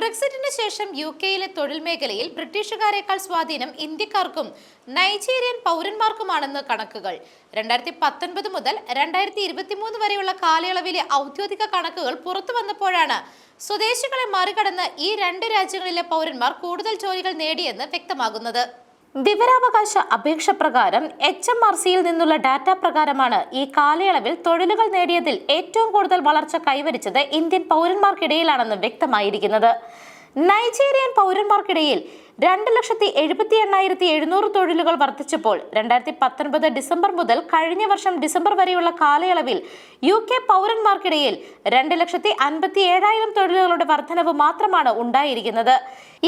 ബ്രെക്സിറ്റിന് ശേഷം യു കെയിലെ തൊഴിൽ മേഖലയിൽ ബ്രിട്ടീഷുകാരെക്കാൾ സ്വാധീനം ഇന്ത്യക്കാർക്കും നൈജീരിയൻ പൗരന്മാർക്കുമാണെന്ന് കണക്കുകൾ. രണ്ടായിരത്തി പത്തൊൻപത് മുതൽ രണ്ടായിരത്തി ഇരുപത്തിമൂന്ന് വരെയുള്ള കാലയളവിലെ ഔദ്യോഗിക കണക്കുകൾ പുറത്തു വന്നപ്പോഴാണ് സ്വദേശികളെ മറികടന്ന് ഈ രണ്ട് രാജ്യങ്ങളിലെ പൗരന്മാർ കൂടുതൽ ജോലികൾ നേടിയെന്ന് വ്യക്തമാകുന്നത്. വിവരാവകാശ അപേക്ഷ പ്രകാരം എച്ച് എം ആർ സിയിൽ നിന്നുള്ള ഡാറ്റ പ്രകാരമാണ് ഈ കാലയളവിൽ തൊഴിലുകൾ നേടിയതിൽ ഏറ്റവും കൂടുതൽ വളർച്ച കൈവരിച്ചത് ഇന്ത്യൻ പൗരന്മാർക്കിടയിലാണെന്ന് വ്യക്തമായിരിക്കുന്നത്. നൈജീരിയൻ പൗരന്മാർക്കിടയിൽ രണ്ട് ലക്ഷത്തി എഴുപത്തി എണ്ണായിരത്തി എഴുന്നൂറ് തൊഴിലുകൾ വർദ്ധിച്ചപ്പോൾ രണ്ടായിരത്തി പത്തൊൻപത് ഡിസംബർ മുതൽ കഴിഞ്ഞ വർഷം ഡിസംബർ വരെയുള്ള കാലയളവിൽ യു കെ പൗരന്മാർക്കിടയിൽ രണ്ട് ലക്ഷത്തി അൻപത്തി ഏഴായിരം തൊഴിലുകളുടെ വർധനവ് മാത്രമാണ് ഉണ്ടായിരിക്കുന്നത്.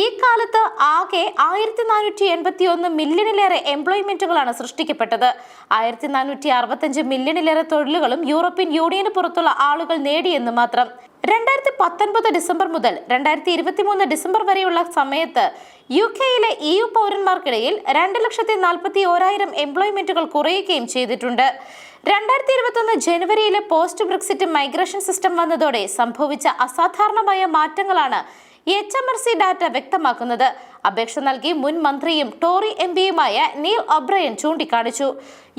ഈ കാലത്ത് ആകെ ആയിരത്തി നാനൂറ്റി എൺപത്തി ഒന്ന് മില്യണിലേറെ എംപ്ലോയ്മെന്റുകളാണ് സൃഷ്ടിക്കപ്പെട്ടത്. ആയിരത്തി നാനൂറ്റി അറുപത്തഞ്ച് മില്യണിലേറെ തൊഴിലുകളും യൂറോപ്യൻ യൂണിയന് പുറത്തുള്ള ആളുകൾ നേടിയെന്ന് മാത്രം. രണ്ടായിരത്തി പത്തൊൻപത് ഡിസംബർ മുതൽ രണ്ടായിരത്തി ഇരുപത്തി മൂന്ന് ഡിസംബർ വരെയുള്ള സമയത്ത് യു കെയിലെ ഇ യു പൗരന്മാർക്കിടയിൽ രണ്ട് ലക്ഷത്തി നാൽപ്പത്തി ഓരായിരം എംപ്ലോയ്മെന്റുകൾ കുറയുകയും ചെയ്തിട്ടുണ്ട്. രണ്ടായിരത്തി ഇരുപത്തൊന്ന് ജനുവരിയിലെ പോസ്റ്റ് ബ്രിക്സിറ്റ് മൈഗ്രേഷൻ സിസ്റ്റം വന്നതോടെ സംഭവിച്ച അസാധാരണമായ മാറ്റങ്ങളാണ് H M R C data വ്യക്തമാക്കുന്നത്. അപേക്ഷ നൽകി മുൻ മന്ത്രിയും ടോറി എം പിയുമായ നീൽ ഒബ്രയൻ ചൂണ്ടിക്കാണിച്ചു.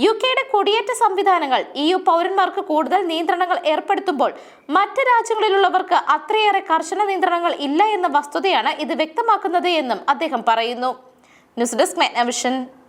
യു കെയുടെ കുടിയേറ്റ സംവിധാനങ്ങൾ ഇ യു പൗരന്മാർക്ക് കൂടുതൽ നിയന്ത്രണങ്ങൾ ഏർപ്പെടുത്തുമ്പോൾ മറ്റ് രാജ്യങ്ങളിലുള്ളവർക്ക് അത്രയേറെ കർശന നിയന്ത്രണങ്ങൾ ഇല്ല എന്ന വസ്തുതയാണ് ഇത് വ്യക്തമാക്കുന്നത് എന്നും അദ്ദേഹം പറയുന്നു. News desk മെഗ്നവിഷൻ.